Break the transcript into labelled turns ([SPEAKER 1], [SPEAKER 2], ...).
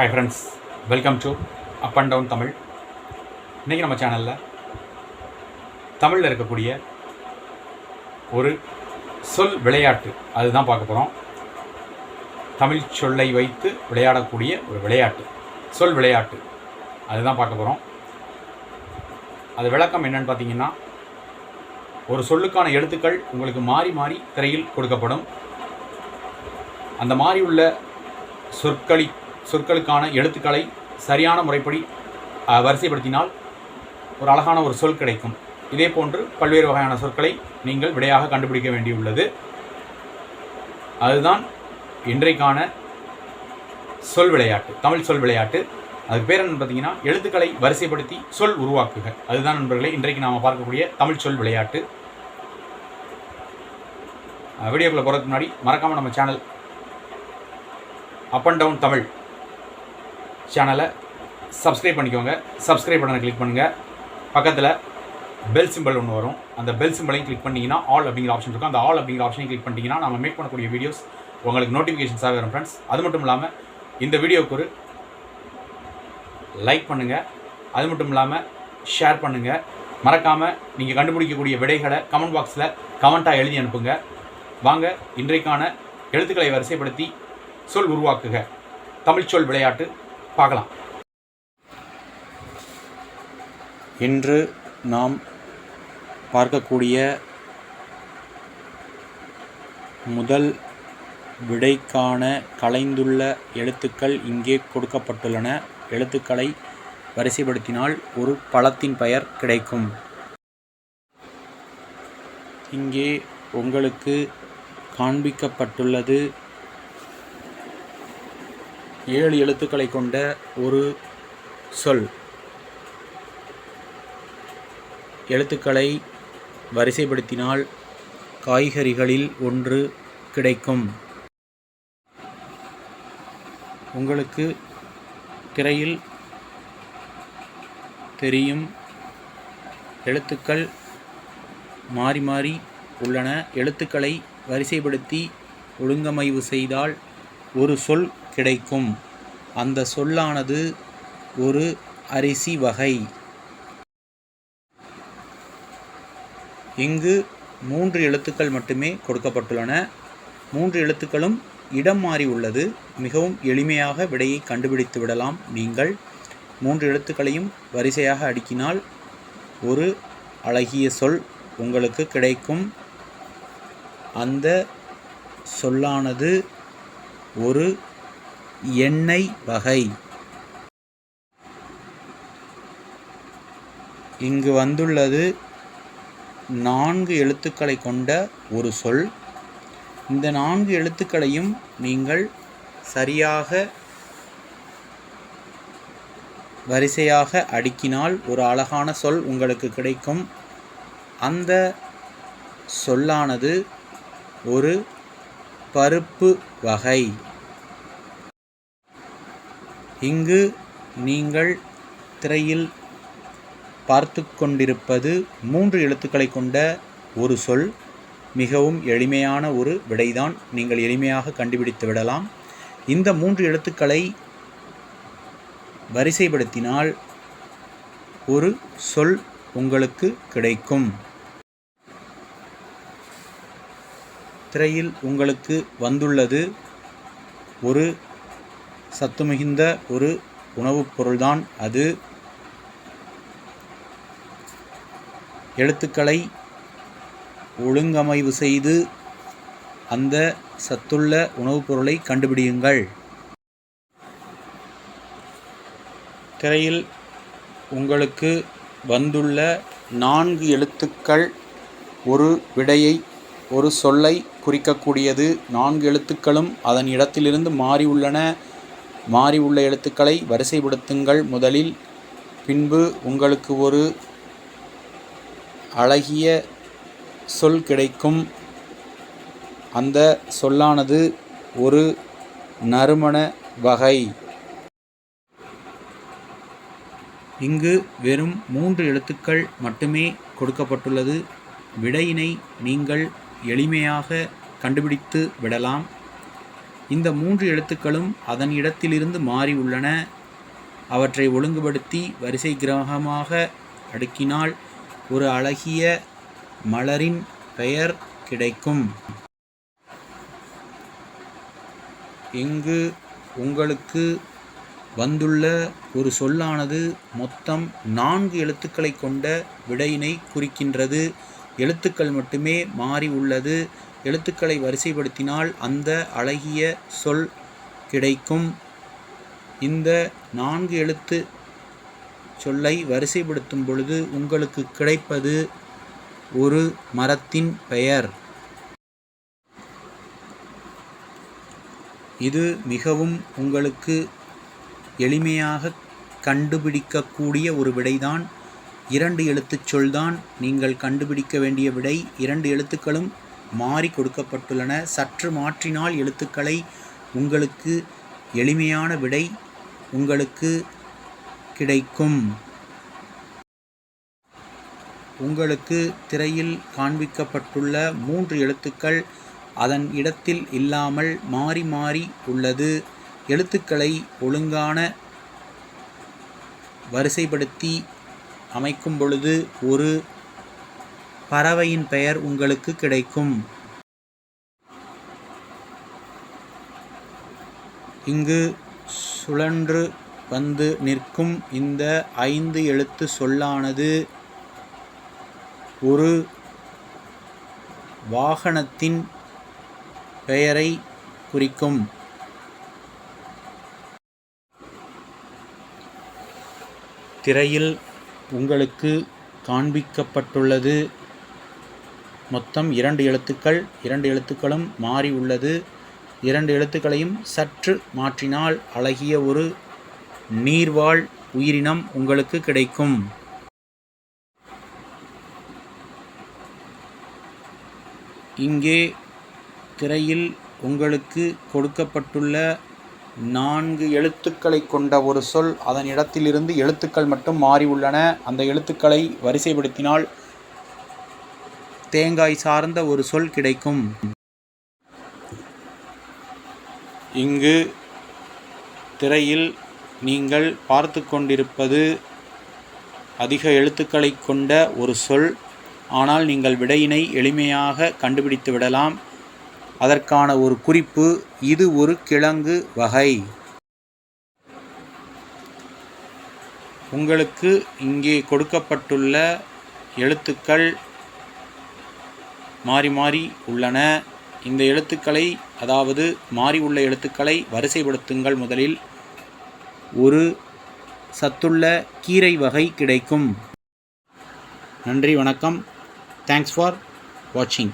[SPEAKER 1] Hi friends welcome to up and down Tamil இன்றைக்கி நம்ம சேனலில் தமிழில் இருக்கக்கூடிய ஒரு சொல் விளையாட்டு அதுதான் பார்க்க போகிறோம் தமிழ் சொல்லை வைத்து விளையாடக்கூடிய ஒரு விளையாட்டு சொல் விளையாட்டு அதுதான் பார்க்க போகிறோம் அது விளக்கம் என்னன்னு பார்த்தீங்கன்னா ஒரு சொல்லுக்கான எழுத்துக்கள் உங்களுக்கு மாறி மாறி திரையில் கொடுக்கப்படும். அந்த மாறி உள்ள சொற்களி சொற்களுக்கான எழுத்துக்களை சரியான முறைப்படி வரிசைப்படுத்தினால் ஒரு அழகான ஒரு சொல் கிடைக்கும். இதே போன்று பல்வேறு வகையான சொற்களை நீங்கள் விடையாக கண்டுபிடிக்க வேண்டியுள்ளது. அதுதான் இன்றைக்கான சொல் விளையாட்டு தமிழ் சொல் விளையாட்டு. அதுக்கு பேர் என்னன்னு பார்த்தீங்கன்னா எழுத்துக்களை வரிசைப்படுத்தி சொல் உருவாக்குக. அதுதான் நண்பர்களே இன்றைக்கு நாம் பார்க்கக்கூடிய தமிழ் சொல் விளையாட்டு. வீடியோக்குள்ளே போகிறதுக்கு முன்னாடி மறக்காமல் நம்ம channel up and down Tamil சேனலை சப்ஸ்கிரைப் பண்ணிக்கோங்க. சப்ஸ்கிரைப் பட்டனை கிளிக் பண்ணுங்கள் பக்கத்தில் பெல் சிம்பிள் ஒன்று வரும். அந்த பெல் சிம்பிளையும் கிளிக் பண்ணிங்கன்னா ஆல் அப்படிங்கிற ஆப்ஷன் இருக்கும். அந்த ஆல் அப்படிங்கிற ஆப்ஷனையும் கிளிக் பண்ணிங்கன்னா நம்ம மேக் பண்ணக்கூடிய வீடியோஸ் உங்களுக்கு நோட்டிஃபிகேஷன்ஸாக வரும் ஃப்ரெண்ட்ஸ் அது மட்டும் இல்லாமல் இந்த வீடியோவுக்கு ஒரு லைக் பண்ணுங்கள் அது மட்டும் இல்லாமல் ஷேர் பண்ணுங்கள் மறக்காமல் நீங்கள் கண்டுபிடிக்கக்கூடிய விடைகளை கமெண்ட் பாக்ஸில் கமெண்ட்டாக எழுதி அனுப்புங்க. வாங்க இன்றைக்கான எழுத்துக்களை வரிசைப்படுத்தி சொல் உருவாக்குக. தமிழ்ச்சொல் விளையாட்டு பார்க்கலாம். இன்று நாம் பார்க்கக்கூடிய முதல் விடைக்கான கலைந்துள்ள எழுத்துக்கள் இங்கே கொடுக்கப்பட்டுள்ளன. எழுத்துக்களை வரிசைப்படுத்தினால் ஒரு பழத்தின் பெயர் கிடைக்கும். இங்கே உங்களுக்கு காண்பிக்கப்பட்டுள்ளது ஏழு எழுத்துக்களை கொண்ட ஒரு சொல். எழுத்துக்களை வரிசைப்படுத்தினால் காய்கறிகளில் ஒன்று கிடைக்கும். உங்களுக்கு திரையில் தெரியும் எழுத்துக்கள் மாறி மாறி உள்ளன. எழுத்துக்களை வரிசைப்படுத்தி ஒழுங்கமைவு செய்தால் ஒரு சொல் கிடைக்கும். அந்த சொல்லானது ஒரு அரிசி வகை. இங்கு மூன்று எழுத்துக்கள் மட்டுமே கொடுக்கப்பட்டுள்ளன. மூன்று எழுத்துக்களும் இடம் மாறி உள்ளது. மிகவும் எளிமையாக விடையை கண்டுபிடித்து விடலாம் நீங்கள். மூன்று எழுத்துக்களையும் வரிசையாக அடுக்கினால் ஒரு அழகிய சொல் உங்களுக்கு கிடைக்கும். அந்த சொல்லானது ஒரு எண்ணெய் வகை. இங்கு வந்துள்ளது நான்கு எழுத்துக்களை கொண்ட ஒரு சொல். இந்த நான்கு எழுத்துக்களையும் நீங்கள் சரியாக வரிசையாக அடுக்கினால் ஒரு அழகான சொல் உங்களுக்கு கிடைக்கும். அந்த சொல்லானது ஒரு பருப்பு வகை. இங்கு நீங்கள் திரையில் பார்த்து கொண்டிருப்பது மூன்று எழுத்துக்களை கொண்ட ஒரு சொல். மிகவும் எளிமையான ஒரு விடைதான் நீங்கள் எளிமையாக கண்டுபிடித்து விடலாம். இந்த மூன்று எழுத்துக்களை வரிசைப்படுத்தினால் ஒரு சொல் உங்களுக்கு கிடைக்கும். திரையில் உங்களுக்கு வந்துள்ளது ஒரு சத்து மிகுந்த ஒரு உணவுப் பொருள்தான் அது. எழுத்துக்களை ஒழுங்கமைவு செய்து அந்த சத்துள்ள உணவுப் பொருளை கண்டுபிடியுங்கள். திரையில் உங்களுக்கு வந்துள்ள நான்கு எழுத்துக்கள் ஒரு விடையை ஒரு சொல்லை குறிக்கக்கூடியது. நான்கு எழுத்துக்களும் அதன் இடத்திலிருந்து மாறி உள்ளன. மாறி உள்ள எழுத்துக்களை வரிசைப்படுத்துங்கள் முதலில். பின்பு உங்களுக்கு ஒரு அழகிய சொல் கிடைக்கும். அந்த சொல்லானது ஒரு நறுமண வகை. இங்கு வெறும் மூன்று எழுத்துக்கள் மட்டுமே கொடுக்கப்பட்டுள்ளது. விடையினை நீங்கள் எளிமையாக கண்டுபிடித்து விடலாம். இந்த மூன்று எழுத்துக்களும் அதன் இடத்திலிருந்து மாறி உள்ளன. அவற்றை ஒழுங்குபடுத்தி வரிசை கிரகமாக அடுக்கினால் ஒரு அழகிய மலரின் பெயர் கிடைக்கும். இங்கு உங்களுக்கு வந்துள்ள ஒரு சொல்லானது மொத்தம் நான்கு எழுத்துக்களை கொண்ட விடையினை குறிக்கின்றது. எழுத்துக்கள் மட்டுமே மாறி உள்ளது. எழுத்துக்களை வரிசைப்படுத்தினால் அந்த அழகிய சொல் கிடைக்கும். இந்த நான்கு எழுத்து சொல்லை வரிசைப்படுத்தும் பொழுது உங்களுக்கு கிடைப்பது ஒரு மரத்தின் பெயர். இது மிகவும் உங்களுக்கு எளிமையாக கண்டுபிடிக்கக்கூடிய ஒரு விடைதான். இரண்டு எழுத்துச் சொல்தான் நீங்கள் கண்டுபிடிக்க வேண்டிய விடை. இரண்டு எழுத்துக்களும் மாறி கொடுக்கப்பட்டுள்ளன. சற்று மாற்றினால் எழுத்துக்களை உங்களுக்கு எளிமையான விடை உங்களுக்கு கிடைக்கும். உங்களுக்கு திரையில் காண்பிக்கப்பட்டுள்ள மூன்று எழுத்துக்கள் அதன் இடத்தில் இல்லாமல் மாறி மாறி உள்ளது. எழுத்துக்களை ஒழுங்கான வரிசைப்படுத்தி அமைக்கும் பொழுது ஒரு பறவையின் பெயர் உங்களுக்கு கிடைக்கும். இங்கு சுழன்று வந்து நிற்கும் இந்த ஐந்து எழுத்து சொல்லானது ஒரு வாகனத்தின் பெயரை குறிக்கும். திரையில் உங்களுக்கு காண்பிக்கப்பட்டுள்ளது மொத்தம் இரண்டு எழுத்துக்கள் இரண்டு எழுத்துக்களும் மாறி உள்ளது. இரண்டு எழுத்துக்களையும் சற்று மாற்றினால் அழகிய ஒரு நீர்வாழ் உயிரினம் உங்களுக்கு கிடைக்கும். இங்கே திரையில் உங்களுக்கு கொடுக்கப்பட்டுள்ள நான்கு எழுத்துக்களை கொண்ட ஒரு சொல் அதன் இடத்திலிருந்து எழுத்துக்கள் மட்டும் மாறி உள்ளன. அந்த எழுத்துக்களை வரிசைப்படுத்தினால் தேங்காய் சார்ந்த ஒரு சொல் கிடைக்கும். இங்கு திரையில் நீங்கள் பார்த்து கொண்டிருப்பது அதிக எழுத்துக்களை கொண்ட ஒரு சொல். ஆனால் நீங்கள் விடையினை எளிமையாக கண்டுபிடித்து விடலாம். அதற்கான ஒரு குறிப்பு இது ஒரு கிழங்கு வகை. உங்களுக்கு இங்கே கொடுக்கப்பட்டுள்ள எழுத்துக்கள் மாறி மாறி உள்ளன. இந்த எழுத்துக்களை அதாவது மாறி உள்ள எழுத்துக்களை வரிசைப்படுத்துங்கள் முதலில். ஒரு சத்துள்ள கீரை வகை கிடைக்கும். நன்றி வணக்கம். தேங்க்ஸ் ஃபார் வாட்சிங்